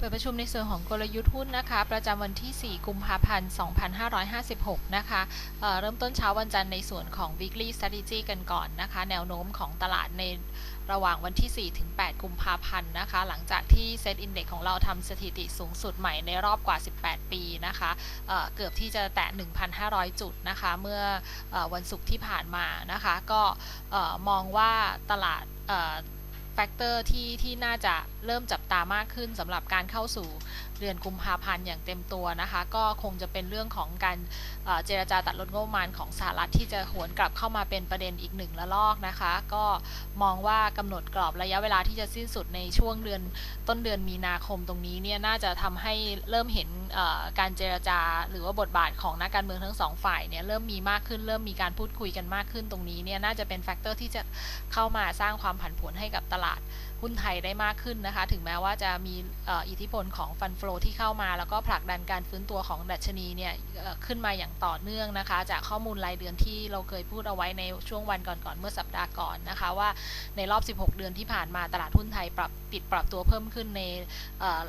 เปิดประชุมในส่วนของกลยุทธ์หุ้นนะคะ ประจำวันที่ 4 กุมภาพันธ์ 2556 นะคะเเริ่มต้นเช้าวันจันทร์ในส่วนของ weekly strategy กันก่อนนะคะ แนวโน้มของตลาดในระหว่างวันที่ 4 ถึง 8 กุมภาพันธ์นะคะ หลังจากที่ Set Index ของเราทำสถิติสูงสุดใหม่ในรอบกว่า 18 ปีนะคะเเกือบที่จะแตะ 1,500 จุดนะคะ เมื่ออวันศุกร์ที่ผ่านมานะคะ ก็ออมองว่าตลาด แฟกเตอร์ที่ที่น่าจะเริ่มจับตามากขึ้นสำหรับการเข้าสู่ เดือนกุมภาพันธ์อย่างเต็มตัวนะคะ ก็คงจะเป็นเรื่องของการเจรจาตัดลดงบประมาณของสหรัฐที่จะหวนกลับเข้ามาเป็นประเด็นอีกหนึ่งระลอกนะคะ ก็มองว่ากำหนดกรอบระยะเวลาที่จะสิ้นสุดในช่วงเดือนต้นเดือนมีนาคมตรงนี้เนี่ยน่าจะทำให้เริ่มเห็นการเจรจาหรือว่าบทบาทของนักการเมืองทั้งสองฝ่ายเนี่ยเริ่มมีมากขึ้นเริ่มมีการพูดคุยกันมากขึ้นตรงนี้เนี่ยน่าจะเป็นแฟกเตอร์ที่จะเข้ามาสร้างความผันผวนให้กับตลาดหุ้นไทยได้มากขึ้นนะคะ ถึงแม้ว่าจะมีอิทธิพลของฟันฟลที่เข้ามา แล้วก็ผลักดันการฟื้นตัวของดัชนีเนี่ยขึ้นมาอย่างต่อเนื่องนะคะ จากข้อมูลรายเดือนที่เราเคยพูดเอาไว้ในช่วงวันก่อนๆเมื่อสัปดาห์ก่อนนะคะ ว่าในรอบ 16 เดือนที่ผ่านมาตลาดหุ้นไทยปรับปิดปรับตัวเพิ่มขึ้นใน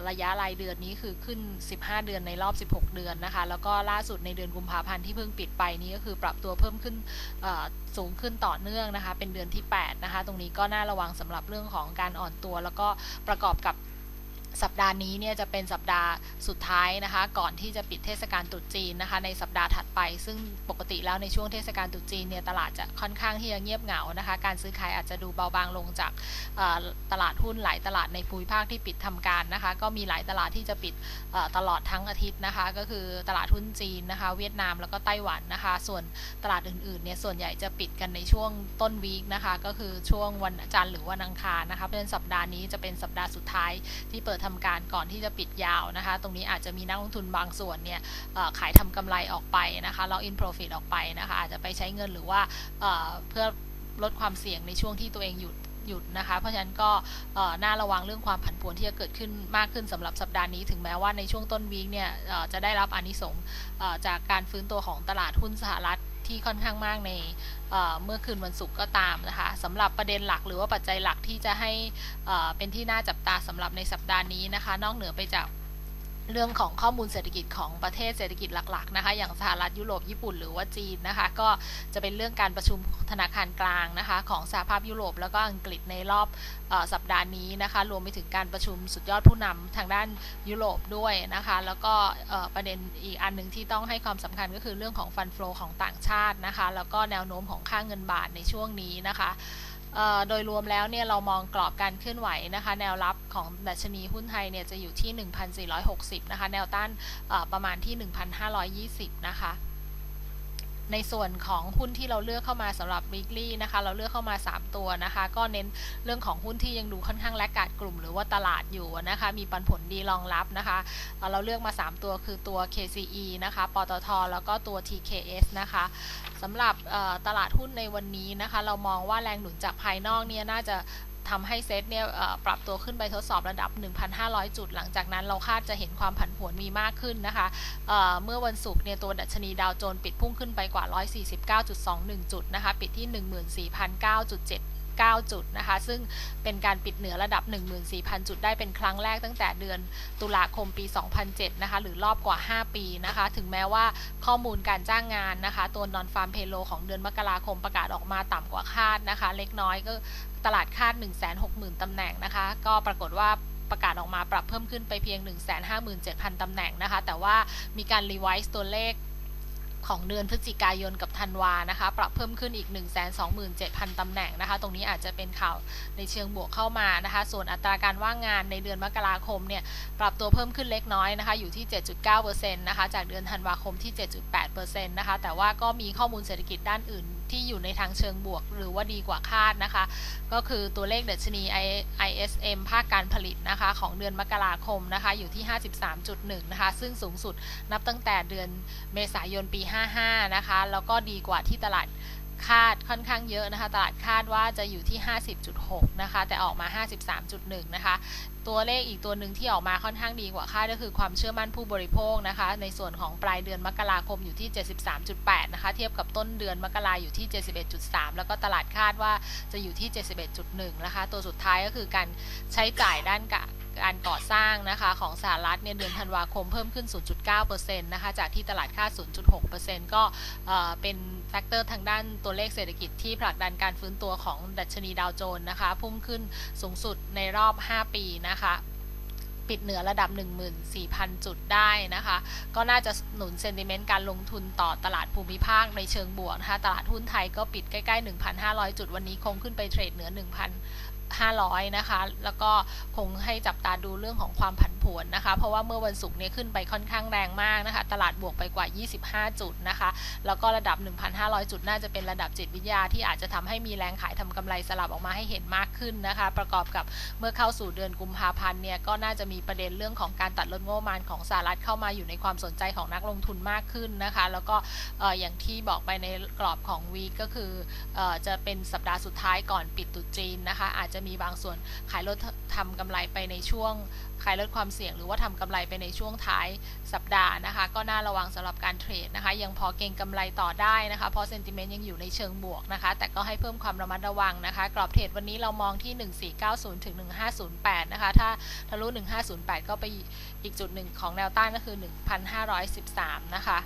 ระยะรายเดือนนี้คือขึ้น 15 เดือนในรอบ 16 เดือนนะคะ แล้วก็ล่าสุดในเดือนกุมภาพันธ์ที่เพิ่งปิดไปนี้ก็คือปรับตัวเพิ่มขึ้นสูงขึ้นต่อเนื่องนะคะ เป็นเดือนที่ 8 นะคะ ตรงนี้ก็น่าระวังสำหรับเรื่องของการอ่อนตัว แล้วก็ประกอบกับ สัปดาห์นี้เนี่ยจะเป็นสัปดาห์สุดท้ายนะคะ ก่อนที่จะปิดเทศกาลตรุษจีนนะคะ ในสัปดาห์ถัดไป ซึ่งปกติแล้วในช่วงเทศกาลตรุษจีนเนี่ยตลาดจะค่อนข้างที่จะเงียบเหงานะคะ การซื้อขายอาจจะดูเบาบางลงจากตลาดหุ้นหลายตลาดในภูมิภาคที่ปิดทำการนะคะ ก็มีหลายตลาดที่จะปิดตลอดทั้งอาทิตย์นะคะ ก็คือตลาดหุ้นจีนนะคะ เวียดนามแล้วก็ไต้หวันนะคะ ส่วนตลาดอื่นๆเนี่ยส่วนใหญ่จะปิดกันในช่วงต้นวีคนะคะ ก็คือช่วงวันจันทร์หรือวันอังคารนะคะเพราะฉะนั้นสัปดาห์นี้จะเป็นสัปดาห์สุดท้ายที่เปิดทำการก่อนที่จะปิดยาวนะคะ ตรงนี้อาจจะมีนักลงทุนบางส่วนเนี่ยขายทำกำไรออกไปนะคะแล็อกอินโปรฟิตออกไปนะคะ อาจจะไปใช้เงินหรือว่าเพื่อลดความเสี่ยงในช่วงที่ตัวเองหยุดหยุดนะคะ เพราะฉะนั้นก็น่าระวังเรื่องความผันผวนที่จะเกิดขึ้นมากขึ้นสำหรับสัปดาห์นี้ ถึงแม้ว่าในช่วงต้นวีคเนี่ยจะได้รับอนิสงจากการฟื้นตัวของตลาดหุ้นสหรัฐ ที่ค่อนข้างมากในเมื่อคืนวันศุกร์ก็ตามนะคะสำหรับประเด็นหลักหรือว่าปัจจัยหลักที่จะให้เป็นที่น่าจับตาสำหรับในสัปดาห์นี้นะคะ นอกเหนือไปจาก เรื่องของข้อมูลเศรษฐกิจของประเทศเศรษฐกิจหลักๆนะคะ อย่างสหรัฐยุโรปญี่ปุ่นหรือว่าจีนนะคะ ก็จะเป็นเรื่องการประชุมธนาคารกลางนะคะ ของสหภาพยุโรปแล้วก็อังกฤษในรอบอสัปดาห์นี้นะคะ รวมไปถึงการประชุมสุดยอดผู้นำทางด้านยุโรปด้วยนะคะ แล้วก็ประเด็นอีกอันหนึ่งที่ต้องให้ความสำคัญก็คือเรื่องของฟันฟลอของต่างชาตินะคะ แล้วก็แนวโน้มของค่าเงินบาทในช่วงนี้นะคะ โดยรวมแล้วเนี่ยเรามองกรอบการเคลื่อนไหวนะคะ แนวรับของดัชนีหุ้นไทยเนี่ยจะอยู่ที่ 1,460 นะคะ แนวต้านประมาณที่ 1,520 นะคะ ในส่วนของหุ้นที่เราเลือกเข้ามาสำหรับ weekly นะคะ เราเลือกเข้ามา 3 ตัวนะคะ ก็เน้นเรื่องของหุ้นที่ยังดูค่อนข้างแลกกาดกลุ่ม หรือว่าตลาดอยู่นะคะ มีปันผลดีรองรับนะคะ เราเลือกมา 3 ตัวคือตัว KCE นะคะ ปตท แล้วก็ตัว TKS นะคะสำหรับตลาดหุ้นในวันนี้นะคะ เรามองว่าแรงหนุนจากภายนอกเนี่ยน่าจะ ทำให้เซตเนี่ยปรับตัวขึ้นไปทดสอบระดับ 1,500 จุด หลังจากนั้นเราคาดจะเห็นความผันผวนมีมากขึ้นนะคะเเมื่อวันศุกร์เนี่ยตัวดัชนีดาวโจนส์ปิดพุ่งขึ้นไปกว่า 149.21 จุดนะคะ ปิดที่ 14,009.7 9 จุดนะคะ ซึ่งเป็นการปิดเหนือระดับ 14,000 จุดได้เป็นครั้งแรกตั้งแต่เดือนตุลาคมปี 2007 นะคะ หรือรอบกว่า 5 ปีนะคะ ถึงแม้ว่าข้อมูลการจ้างงานนะคะ ตัวนอนฟาร์มเพโลของเดือนมกราคมประกาศออกมาต่ำกว่าคาดนะคะ เล็กน้อยก็ ตลาดคาด 160,000 ตำแหน่งนะคะ ก็ปรากฏว่าประกาศออกมาปรับเพิ่มขึ้นไปเพียง 157,000 ตำแหน่งนะคะ แต่ว่ามีการรีไวซ์ตัวเลขของเดือนพฤศจิกายนกับธันวานะคะ ปรับเพิ่มขึ้นอีก 127,000 ตำแหน่งนะคะ ตรงนี้อาจจะเป็นข่าวในเชิงบวกเข้ามานะคะ ส่วนอัตราการว่างงานในเดือนมกราคมเนี่ย ปรับตัวเพิ่มขึ้นเล็กน้อยนะคะ อยู่ที่ 7.9%นะคะ จากเดือนธันวาคมที่ 7.8%นะคะ แต่ว่าก็มีข้อมูลเศรษฐกิจด้านอื่น ที่อยู่ในทางเชิงบวก หรือว่าดีกว่าคาดนะคะ ก็คือตัวเลขดัชนี I- ISM ภาคการผลิตนะคะ ของเดือนมกราคมนะคะ อยู่ที่ 53.1 นะคะ ซึ่งสูงสุดนับตั้งแต่เดือนเมษายนปี 55 นะคะ แล้วก็ดีกว่าที่ตลาด คาดค่อนข้างเยอะนะคะ ตลาดคาดว่าจะอยู่ที่ 50.6 นะคะ แต่ออกมา 53.1 นะคะ ตัวเลขอีกตัวหนึ่งที่ออกมาค่อนข้างดีกว่าคาดก็คือความเชื่อมั่นผู้บริโภคนะคะ ในส่วนของปลายเดือนมกราคมอยู่ที่ 73.8 นะคะ เทียบกับต้นเดือนมกราอยู่ที่ 71.3 แล้วก็ตลาดคาดว่าจะอยู่ที่ 71.1 นะคะ ตัวสุดท้ายก็คือการใช้จ่ายด้านกะ การก่อสร้างนะคะของสหรัฐเนี่ยเดือนธันวาคมเพิ่มขึ้น 0.9%นะคะจากที่ตลาดคาด 0.6%ก็เอ่อเป็นแฟกเตอร์ทางด้านตัวเลขเศรษฐกิจที่ผลักดันการฟื้นตัวของดัชนีดาวโจนส์นะคะพุ่งขึ้นสูงสุดในรอบ 5 ปีนะคะปิดเหนือระดับ 14,000 จุดได้นะคะ ก็น่าจะหนุนเซนติเมนต์การลงทุนต่อตลาดภูมิภาคในเชิงบวกนะคะ ตลาดหุ้นไทยก็ปิดใกล้ ๆ 1,500 จุด วันนี้คงขึ้นไปเทรดเหนือ 1,000 500 นะคะ แล้วก็คงให้จับตาดูเรื่องของความผันผวนนะคะ เพราะว่าเมื่อวันศุกร์เนี่ยขึ้นไปค่อนข้างแรงมากนะคะ ตลาดบวกไปกว่า 25 จุดนะคะ แล้วก็ระดับ 1,500 จุดน่าจะเป็นระดับจิตวิทยาที่อาจจะทำให้มีแรงขายทำกำไรสลับออกมาให้เห็นมากขึ้นนะคะ ประกอบกับเมื่อเข้าสู่เดือนกุมภาพันธ์เนี่ยก็น่าจะมีประเด็นเรื่องของการตัดลดงบประมาณของสหรัฐเข้ามาอยู่ในความสนใจของนักลงทุนมากขึ้นนะคะ แล้วก็อย่างที่บอกไปในกรอบของวีก็คือจะเป็นสัปดาห์สุดท้ายก่อนปิดตุจีนนะคะ อาจจะมีบางส่วนขายลดทำกำไรไปในช่วง ขายลดความเสี่ยง หรือว่าทำกำไรไปในช่วงท้ายสัปดาห์นะคะ ก็น่าระวังสำหรับการเทรดนะคะ ยังพอเก็งกำไรต่อได้นะคะ เพราะเซนติเมนต์ยังอยู่ในเชิงบวกนะคะ แต่ก็ให้เพิ่มความระมัดระวังนะคะ กรอบเทรดวันนี้เรามองที่ 1490 ถึง 1508 นะคะ ถ้าทะลุ 1508 ก็ไปอีกจุดหนึ่งของแนวต้านก็คือ 1513 นะคะ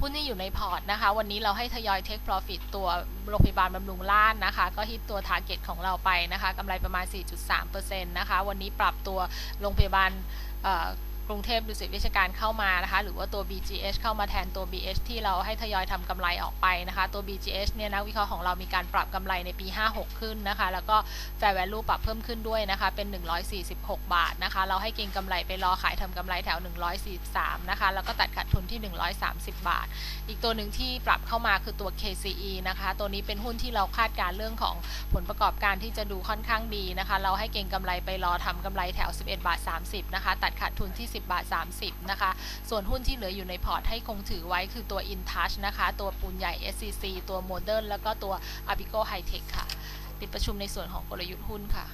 หุ้นที่อยู่ในพอร์ตนะคะ วันนี้เราให้ทยอยเทค profit ตัวโรงพยาบาลบำรุงล้านนะคะ ก็ฮิตตัว target ของเราไปนะคะกำไรประมาณ 4.3%นะคะ วันนี้ปรับตัวโรงพยาบาลเอ่อ รุงเทพดุสิตเวชการเข้ามานะคะ หรือว่าตัว BGH เข้ามาแทนตัว BH ที่เราให้ทยอยทำกำไรออกไปนะคะ ตัว BGH เนี่ยนักวิเคราะห์ของเรามีการปรับกำไรในปี 56 ขึ้นนะคะ แล้วก็ fair value ปรับเพิ่มขึ้นด้วยนะคะ เป็น 146 บาทนะคะ เราให้เก็งกำไรไปรอขายทำกำไรแถว 143 นะคะ แล้วก็ตัดขาดทุนที่ 130 บาท อีกตัวหนึ่งที่ปรับเข้ามาคือตัว KCE นะคะ ตัวนี้เป็นหุ้นที่เราคาดการเรื่องของผลประกอบการที่จะดูค่อนข้างดีนะคะ เราให้เก็งกำไรไปรอทำกำไรแถว 11 บาท 30 นะคะ ตัดขาดทุนที่10บาท 30 นะคะ ส่วนหุ้นที่เหลืออยู่ในพอร์ตให้คงถือไว้คือตัว InTouch นะคะ ตัวปูนใหญ่ SCC ตัว Modern แล้วก็ตัว Abico High Tech ค่ะ ปิดประชุมในส่วนของกลยุทธ์หุ้นค่ะ